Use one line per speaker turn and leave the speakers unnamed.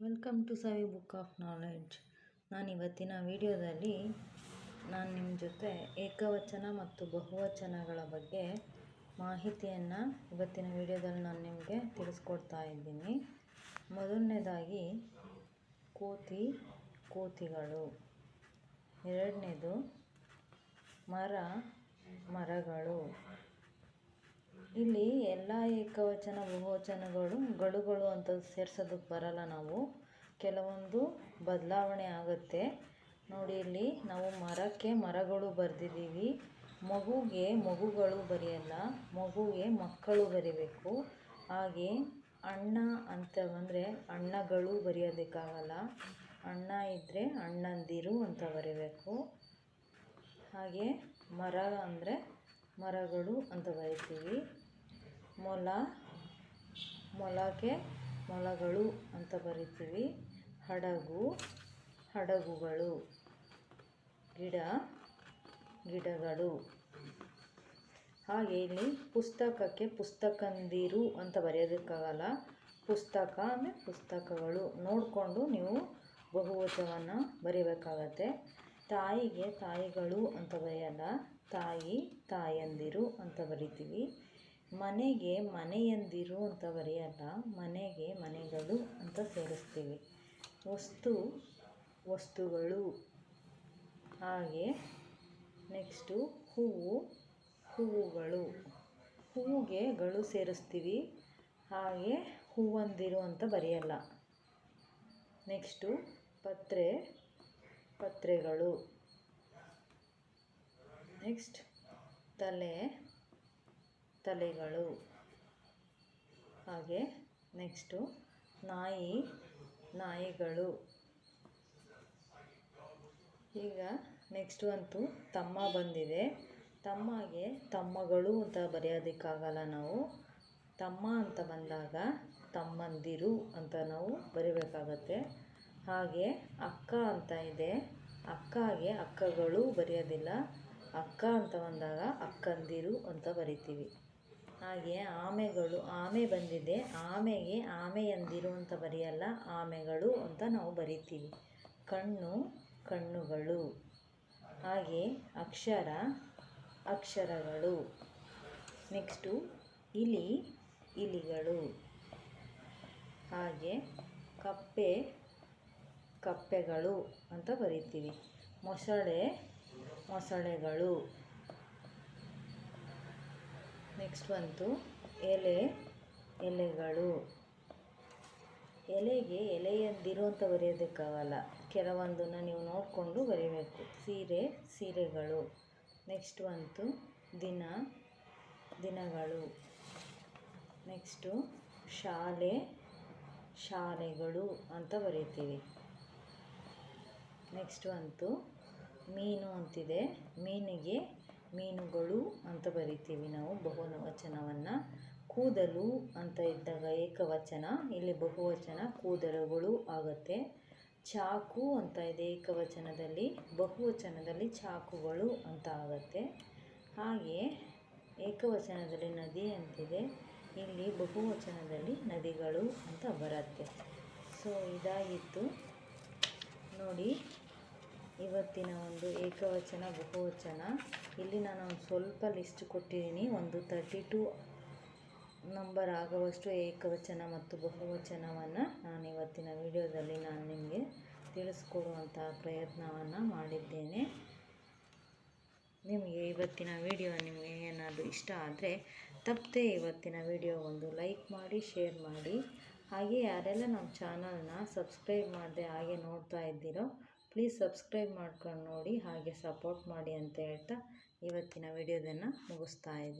Welcome to Savi book of knowledge. ನಾನು ಇವತ್ತಿನ ವಿಡಿಯೋದಲ್ಲಿ ನಾನು ನಿಮ್ಮ ಜೊತೆ ಏಕವಚನ ಮತ್ತು ಬಹುವಚನಗಳ ಬಗ್ಗೆ ಮಾಹಿತಿಯನ್ನು ಇವತ್ತಿನ ವಿಡಿಯೋದಲ್ಲಿ ನಾನು ನಿಮಗೆ ತಿಳಿಸ್ಕೊಡ್ತಾ ಇದ್ದೀನಿ. ಮೊದಲನೇದಾಗಿ, ಕೋತಿ, ಕೋತಿಗಳು. ಎರಡನೇದು, ಮರ, ಮರಗಳು. ಇಲ್ಲಿ ಎಲ್ಲ ಏಕವಚನ, ಬಹುವಚನಗಳು, ಗಳುಗಳು ಅಂತ ಸೇರ್ಸೋದಕ್ಕೆ ಬರಲ್ಲ ನಾವು. ಕೆಲವೊಂದು ಬದಲಾವಣೆ ಆಗುತ್ತೆ. ನೋಡಿ ಇಲ್ಲಿ ನಾವು ಮರಕ್ಕೆ ಮರಗಳು ಬರೆದಿದ್ದೀವಿ. ಮಗುಗೆ ಮಗುಗಳು ಬರೆಯಲ್ಲ, ಮಗುಗೆ ಮಕ್ಕಳು ಬರಿಬೇಕು. ಹಾಗೆ ಅಣ್ಣ ಅಂತ ಬಂದರೆ ಅಣ್ಣಗಳು ಬರೆಯೋದಕ್ಕಾಗಲ್ಲ. ಅಣ್ಣ ಇದ್ದರೆ ಅಣ್ಣಂದಿರು ಅಂತ ಬರೀಬೇಕು. ಹಾಗೆ ಮರ ಅಂದರೆ ಮರಗಳು ಅಂತ ಬರಿತೀವಿ. ಮೊಲ, ಮೊಲಕ್ಕೆ ಮೊಲಗಳು ಅಂತ ಬರಿತೀವಿ. ಹಡಗು, ಹಡಗುಗಳು, ಗಿಡ, ಗಿಡಗಳು. ಹಾಗೆ ಇಲ್ಲಿ ಪುಸ್ತಕಕ್ಕೆ ಪುಸ್ತಕಂದಿರು ಅಂತ ಬರೆಯೋದಕ್ಕಾಗಲ್ಲ. ಪುಸ್ತಕ ಅಂದರೆ ಪುಸ್ತಕಗಳು. ನೋಡಿಕೊಂಡು ನೀವು ಬಹುವಚವನ್ನು ಬರೀಬೇಕಾಗತ್ತೆ. ತಾಯಿಗೆ ತಾಯಿಗಳು ಅಂತ ಬರೆಯಲ್ಲ. ತಾಯಿ, ತಾಯಂದಿರು ಅಂತ ಬರಿತೀವಿ. ಮನೆಗೆ ಮನೆಯಂದಿರು ಅಂತ ಬರೆಯಲ್ಲ, ಮನೆಗೆ ಮನೆಗಳು ಅಂತ ಸೇರಿಸ್ತೀವಿ. ವಸ್ತು, ವಸ್ತುಗಳು. ಹಾಗೆ ನೆಕ್ಸ್ಟು ಹೂವು, ಹೂವುಗಳು. ಹೂವಿಗೆ ಗಳು ಸೇರಿಸ್ತೀವಿ. ಹಾಗೆ ಹೂವಂದಿರು ಅಂತ ಬರೆಯಲ್ಲ. ನೆಕ್ಸ್ಟು ಪತ್ರೆ, ಪತ್ರೆಗಳು. ನೆಕ್ಸ್ಟ್ ತಲೆ ತಲೆಗಳು ಹಾಗೆ ನೆಕ್ಸ್ಟು ನಾಯಿ, ನಾಯಿಗಳು. ಈಗ ನೆಕ್ಸ್ಟು ಅಂತೂ ತಮ್ಮ ಬಂದಿದೆ. ತಮ್ಮಗೆ ತಮ್ಮಗಳು ಅಂತ ಬರೆಯೋದಕ್ಕಾಗಲ್ಲ ನಾವು. ತಮ್ಮ ಅಂತ ಬಂದಾಗ ತಮ್ಮಂದಿರು ಅಂತ ನಾವು ಬರಿಬೇಕಾಗತ್ತೆ. ಹಾಗೆ ಅಕ್ಕ ಅಂತ ಇದೆ. ಅಕ್ಕಗೆ ಅಕ್ಕಗಳು ಬರೆಯೋದಿಲ್ಲ. ಅಕ್ಕ ಅಂತ ಬಂದಾಗ ಅಕ್ಕಂದಿರು ಅಂತ ಬರಿತೀವಿ. ಹಾಗೆ ಆಮೆಗಳು, ಆಮೆ ಬಂದಿದೆ. ಆಮೆಗೆ ಆಮೆಯಂದಿರು ಅಂತ ಬರೆಯಲ್ಲ, ಆಮೆಗಳು ಅಂತ ನಾವು ಬರಿತೀವಿ. ಕಣ್ಣು, ಕಣ್ಣುಗಳು. ಹಾಗೆ ಅಕ್ಷರ, ಅಕ್ಷರಗಳು. ನೆಕ್ಸ್ಟು ಇಲಿ, ಇಲಿಗಳು. ಹಾಗೆ ಕಪ್ಪೆ, ಕಪ್ಪೆಗಳು ಅಂತ ಬರಿತೀವಿ. ಮೊಸಳೆ, ಮೊಸಳೆಗಳು. ನೆಕ್ಸ್ಟ್ ಬಂತು ಎಲೆ, ಎಲೆಗಳು. ಎಲೆಗೆ ಎಲೆಯಂದಿರು ಅಂತ ಬರೆಯೋದಕ್ಕಾಗಲ್ಲ ಕೆಲವೊಂದನ್ನು ನೀವು ನೋಡಿಕೊಂಡು ಬರೀಬೇಕು. ಸೀರೆ, ಸೀರೆಗಳು. ನೆಕ್ಸ್ಟ್ ಬಂತು ದಿನ, ದಿನಗಳು. ನೆಕ್ಸ್ಟು ಶಾಲೆ, ಶಾಲೆಗಳು ಅಂತ ಬರೀತೀವಿ. ನೆಕ್ಸ್ಟ್ ಬಂತು ಮೀನು ಅಂತಿದೆ. ಮೀನಿಗೆ ಮೀನುಗಳು ಅಂತ ಬರಿತೀವಿ ನಾವು, ಬಹುವಚನವನ್ನು. ಕೂದಲು ಅಂತ ಇದ್ದಾಗ ಏಕವಚನ, ಇಲ್ಲಿ ಬಹುವಚನ ಕೂದಲುಗಳು ಆಗುತ್ತೆ. ಚಾಕು ಅಂತ ಇದೆ ಏಕವಚನದಲ್ಲಿ, ಬಹುವಚನದಲ್ಲಿ ಚಾಕುಗಳು ಅಂತ ಆಗುತ್ತೆ. ಹಾಗೆ ಏಕವಚನದಲ್ಲಿ ನದಿ ಅಂತಿದೆ, ಇಲ್ಲಿ ಬಹುವಚನದಲ್ಲಿ ನದಿಗಳು ಅಂತ ಬರುತ್ತೆ. ಸೊ ಇದಾಗಿತ್ತು. ನೋಡಿ. ಇವತ್ತಿನ ಒಂದು ಏಕವಚನ, ಬಹುವಚನ. ಇಲ್ಲಿ ನಾನು ಒಂದು ಸ್ವಲ್ಪ ಲಿಸ್ಟ್ ಕೊಟ್ಟಿದ್ದೀನಿ. ಒಂದು ತರ್ಟಿ ಟು ನಂಬರ್ ಆಗುವಷ್ಟು ಏಕವಚನ ಮತ್ತು ಬಹುವಚನವನ್ನು ನಾನು ಇವತ್ತಿನ ವಿಡಿಯೋದಲ್ಲಿ ನಾನು ನಿಮಗೆ ತಿಳಿಸ್ಕೊಡುವಂತಹ ಪ್ರಯತ್ನವನ್ನು ಮಾಡಿದ್ದೇನೆ. ನಿಮಗೆ ಇವತ್ತಿನ ವಿಡಿಯೋ ನಿಮಗೆ ಏನಾದರೂ ಇಷ್ಟ ಆದರೆ ತಪ್ಪದೆ ಇವತ್ತಿನ ವಿಡಿಯೋ ಒಂದು ಲೈಕ್ ಮಾಡಿ, ಶೇರ್ ಮಾಡಿ. ಹಾಗೆ ಯಾರೆಲ್ಲ ನಮ್ಮ ಚಾನಲ್ನ ಸಬ್ಸ್ಕ್ರೈಬ್ ಮಾಡದೆ ಹಾಗೆ ನೋಡ್ತಾ ಇದ್ದೀರೋ ಪ್ಲೀಸ್ ಸಬ್ಸ್ಕ್ರೈಬ್ ಮಾಡ್ಕೊಂಡು ನೋಡಿ ಹಾಗೆ ಸಪೋರ್ಟ್ ಮಾಡಿ ಅಂತ ಹೇಳ್ತಾ ಇವತ್ತಿನ ವಿಡಿಯೋದನ್ನು ಮುಗಿಸ್ತಾ ಇದ್ದೀನಿ